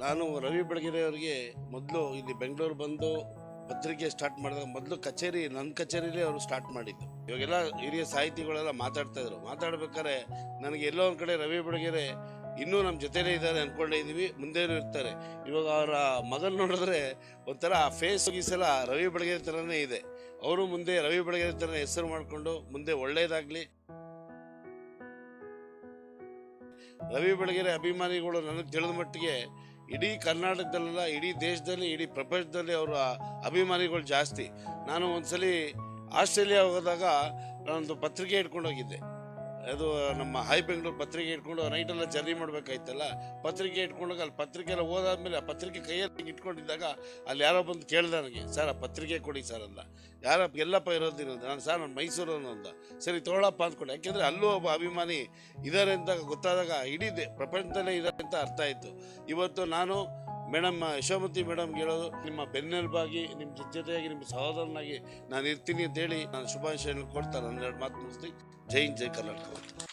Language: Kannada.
ನಾನು ರವಿ ಬೆಳಗೆರೆ ಅವರಿಗೆ ಮೊದಲು ಇಲ್ಲಿ ಬೆಂಗಳೂರು ಬಂದು ಪತ್ರಿಕೆ ಸ್ಟಾರ್ಟ್ ಮಾಡಿದಾಗ ಮೊದಲು ಕಚೇರಿ ನನ್ನ ಕಚೇರಿಲೇ ಅವರು ಸ್ಟಾರ್ಟ್ ಮಾಡಿದ್ದು. ಇವಾಗೆಲ್ಲ ಹಿರಿಯ ಸಾಹಿತಿಗಳೆಲ್ಲ ಮಾತಾಡ್ತಾ ಇದ್ರು. ಮಾತಾಡ್ಬೇಕಾದ್ರೆ ನನಗೆ ಎಲ್ಲೋ ಒಂದು ಕಡೆ ರವಿ ಬೆಳಗೆರೆ ಇನ್ನೂ ನಮ್ಮ ಜೊತೆಲೇ ಇದ್ದಾರೆ ಅಂದ್ಕೊಂಡೇ ಇದ್ದೀವಿ ಮುಂದೆ ಇರ್ತಾರೆ. ಇವಾಗ ಅವರ ಮಗನ ನೋಡಿದ್ರೆ ಒಂಥರ ಆ ಫೇಸ್ ಗೀಸೆಲ್ಲ ರವಿ ಬೆಳಗೆರೆ ಥರನೇ ಇದೆ. ಅವರು ಮುಂದೆ ರವಿ ಬೆಳಗೆರೆ ಥರ ಹೆಸರು ಮಾಡಿಕೊಂಡು ಮುಂದೆ ಒಳ್ಳೆಯದಾಗಲಿ ರವಿ ಬೆಳಗೆರೆ ಅಭಿಮಾನಿಗಳು ನನಗೆ ತಿಳಿದ ಮಟ್ಟಿಗೆ ಇಡೀ ಕರ್ನಾಟಕದಲ್ಲೆಲ್ಲ, ಇಡೀ ದೇಶದಲ್ಲಿ, ಇಡೀ ಪ್ರಪಂಚದಲ್ಲಿ ಅವರ ಅಭಿಮಾನಿಗಳು ಜಾಸ್ತಿ. ನಾನು ಒಂದ್ಸಲಿ ಆಸ್ಟ್ರೇಲಿಯಾ ಹೋದಾಗ ನಾನೊಂದು ಪತ್ರಿಕೆ ಇಟ್ಕೊಂಡು ಹೋಗಿದ್ದೆ ಅದು ನಮ್ಮ ಹೈ ಬೆಂಗಳೂರು ಪತ್ರಿಕೆ ಇಟ್ಕೊಂಡು ನೈಟೆಲ್ಲ ಜರ್ನಿ ಮಾಡ್ಬೇಕಾಯ್ತಲ್ಲ? ಪತ್ರಿಕೆ ಇಟ್ಕೊಂಡು ಅಲ್ಲಿ ಪತ್ರಿಕೆ ಎಲ್ಲ ಓದಾದ್ಮೇಲೆ ಆ ಪತ್ರಿಕೆ ಕೈಯಲ್ಲಿ ಇಟ್ಕೊಂಡಿದ್ದಾಗ ಅಲ್ಲಿ ಯಾರೋ ಬಂದು ಕೇಳ್ದ ನನಗೆ, ಸರ್, ಆ ಪತ್ರಿಕೆ ಕೊಡಿ ಸರ್ ಅಂದ. ಯಾರ ಎಲ್ಲಪ್ಪ ಇರೋದಿರೋದು, ನಾನು ಸರ್, ನಾನು ಮೈಸೂರು ಅಂದ. ಸರಿ, ತೊಗೊಳಪ್ಪ ಅಂದ್ಕೊಂಡೆ. ಯಾಕೆಂದರೆ ಅಲ್ಲೂ ಒಬ್ಬ ಅಭಿಮಾನಿ ಇದ್ದಾರೆ ಅಂತ ಗೊತ್ತಾದಾಗ ಇಡೀ ಪ್ರಪಂಚದಲ್ಲೇ ಇದ್ದಾರೆ ಅಂತ ಅರ್ಥ ಆಯಿತು. ಇವತ್ತು ನಾನು ಮೇಡಮ್ ಯಶೋಮತಿ ಮೇಡಮ್ಗೆ ಹೇಳೋದು, ನಿಮ್ಮ ಬೆನ್ನೆಲುಬಾಗಿ, ನಿಮ್ಮ ಜೊತೆಯಾಗಿ, ನಿಮ್ಮ ಸಹೋದರನಾಗಿ ನಾನು ಇರ್ತೀನಿ ಅಂತ ಹೇಳಿ ನಾನು ಶುಭಾಶಯ ಕೊಡ್ತಾರೆ. ಒಂದೆರಡು ಮಾತು ಮುಗಿಸ್ತೀನಿ. ಜೈ ಜೈ ಕರ್ನಾಟಕ.